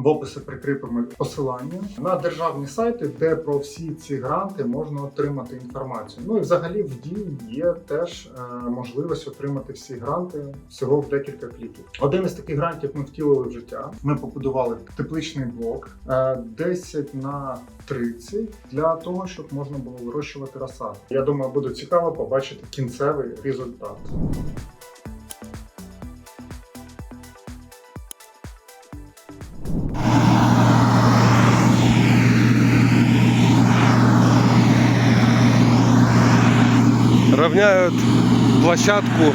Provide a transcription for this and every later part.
В описі прикріпимо посилання на державні сайти, де про всі ці гранти можна отримати інформацію. Ну і взагалі в дії є теж е, можливість отримати всі гранти всього в декілька кліків. Один із таких грантів ми втілили в життя. Ми побудували тепличний блок е, 10 на 30 для того, щоб можна було вирощувати розсаду. Я думаю, буде цікаво побачити кінцевий результат. Равняют площадку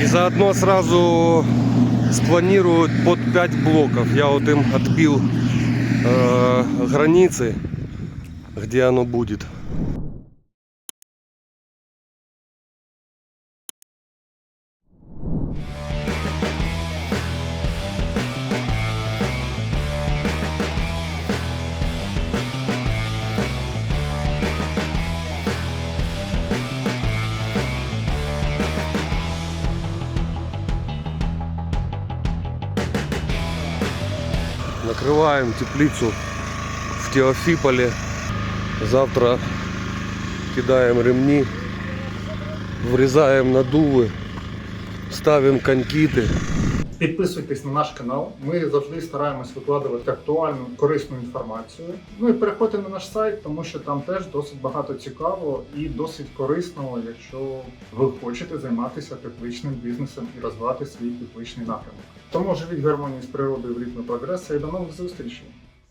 и заодно сразу спланируют под 5 блоков. Я вот им отбил э, границы, где оно будет. Накрываем теплицу в Теофиполе. Завтра кидаем ремни, врезаем надувы, ставим конькиты. Підписуйтесь на наш канал. Ми завжди стараємось викладувати актуальну, корисну інформацію. Ну і переходьте на наш сайт, тому що там теж досить багато цікавого і досить корисного, якщо ви хочете займатися тепличним бізнесом і розвивати свій тепличний напрямок. Тому живіть гармонії з природою в ритмі прогресу і до нових зустрічей!